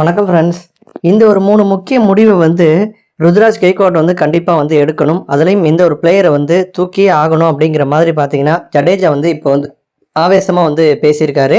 வணக்கம் ஃப்ரெண்ட்ஸ் இந்த ஒரு மூணு முக்கிய முடிவை வந்து ருத்ராஜ் கெய்கோட் வந்து கண்டிப்பாக வந்து எடுக்கணும். அதுலேயும் இந்த ஒரு பிளேயரை வந்து தூக்கியே ஆகணும் அப்படிங்கிற மாதிரி பார்த்தீங்கன்னா ஜடேஜா வந்து இப்போ வந்து ஆவேசமாக வந்து பேசியிருக்காரு.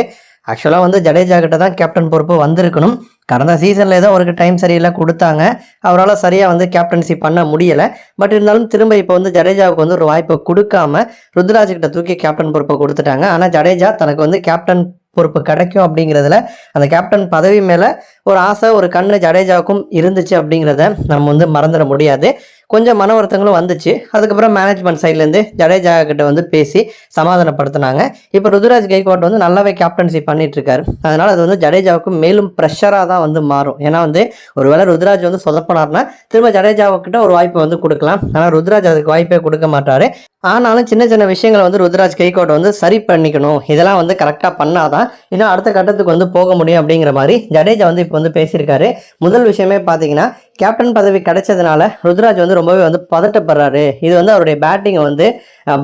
ஆக்சுவலாக வந்து ஜடேஜா கிட்ட தான் கேப்டன் பொறுப்பு வந்திருக்கணும். கடந்த சீசனில் ஏதோ அவருக்கு டைம் சரியில்லை கொடுத்தாங்க. அவரால் சரியாக வந்து கேப்டன்சி பண்ண முடியலை. பட் இருந்தாலும் திரும்ப இப்போ வந்து ஜடேஜாவுக்கு வந்து ஒரு வாய்ப்பை கொடுக்காம ருத்ராஜ் கிட்ட தூக்கி கேப்டன் பொறுப்பை கொடுத்துட்டாங்க. ஆனால் ஜடேஜா தனக்கு வந்து கேப்டன் பொறுப்பு கிடைக்கும் அப்படிங்கிறதுல அந்த கேப்டன் பதவி மேலே ஒரு ஆசை ஒரு கண்ணு ஜடேஜாவுக்கும் இருந்துச்சு அப்படிங்கிறத நம்ம வந்து மறந்துட முடியாது. கொஞ்சம் மன வருத்தங்களும் வந்துச்சு. அதுக்கப்புறம் மேனேஜ்மெண்ட் சைட்லேருந்து ஜடேஜா கிட்ட வந்து பேசி சமாதானப்படுத்தினாங்க. இப்போ ருதுராஜ் கைகோட் வந்து நல்லாவே கேப்டன்சி பண்ணிட்டு இருக்காரு அதனால அது வந்து ஜடேஜாவுக்கு மேலும் ப்ரெஷராக தான் வந்து மாறும். ஏன்னா வந்து ஒருவேளை ருத்ராஜ் வந்து சொதப்பினார்னா திரும்ப ஜடேஜாவுக்கிட்ட ஒரு வாய்ப்பை வந்து கொடுக்கலாம். ஆனால் ருத்ராஜ் அதுக்கு வாய்ப்பே கொடுக்க மாட்டாரு. ஆனாலும் சின்ன சின்ன விஷயங்களை வந்து ருத்ராஜ் கைகோட் வந்து சரி பண்ணிக்கணும். இதெல்லாம் வந்து கரெக்டாக பண்ணாதான் இன்னும் அடுத்த கட்டத்துக்கு வந்து போக முடியும் அப்படிங்கிற மாதிரி ஜடேஜா வந்து இப்போ வந்து பேசியிருக்காரு. முதல் விஷயமே பார்த்தீங்கன்னா கேப்டன் பதவி கிடைச்சதுனால ருத்ராஜ் வந்து ரொம்பவே வந்து பதட்டப்படுறாரு. இது வந்து அவருடைய பேட்டிங்கை வந்து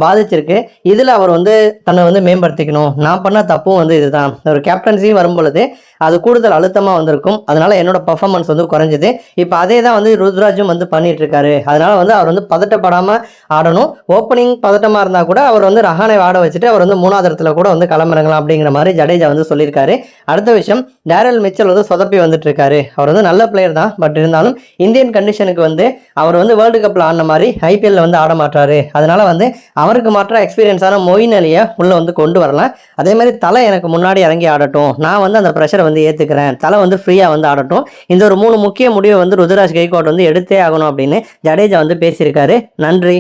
பாதிச்சிருக்கு. இதில் அவர் வந்து தன்னை வந்து மேம்படுத்திக்கணும். நான் பண்ண தப்பும் வந்து இதுதான். ஒரு கேப்டன்சியும் வரும் பொழுது அது கூடுதல் அழுத்தமாக வந்திருக்கும். அதனால என்னோட பர்ஃபார்மன்ஸ் வந்து குறைஞ்சது. இப்போ அதே தான் வந்து ருத்ராஜும் வந்து பண்ணிட்டு இருக்காரு அதனால வந்து அவர் வந்து பதட்டப்படாமல் ஆடணும். ஓப்பனிங் பதட்டமாக இருந்தால் கூட அவர் வந்து ரஹானை ஆட வச்சுட்டு அவர் வந்து மூணாவது இடத்துல கூட வந்து களமிறங்கலாம் அப்படிங்கிற மாதிரி ஜடேஜா வந்து சொல்லியிருக்காரு. அடுத்த விஷயம் டேரல் மிச்சல் வந்து சொதப்பி வந்துட்டு இருக்காரு அவர் வந்து நல்ல பிளேயர் தான். பட் இருந்தாலும் இந்தியன் கண்டிஷனுக்கு வந்து அவர் வந்து வேர்ல்டு கப்பில் ஆடின மாதிரி ஐபிஎல்ல வந்து ஆட மாட்டாரு. அதனால வந்து அவருக்கு மாற்ற எக்ஸ்பீரியன்ஸான மொயின் அலியை உள்ளே வந்து கொண்டு வரலாம். அதே மாதிரி தலை எனக்கு முன்னாடி இறங்கி ஆடட்டும். நான் வந்து அந்த ப்ரெஷரை வந்து ஏற்றுக்கிறேன் தலை வந்து ஃப்ரீயாக வந்து ஆடட்டும். இந்த ஒரு மூணு முக்கிய முடிவை வந்து ருதுராஜ் கைகோட் வந்து எடுத்தே ஆகணும் அப்படின்னு ஜடேஜா வந்து பேசியிருக்காரு. நன்றி.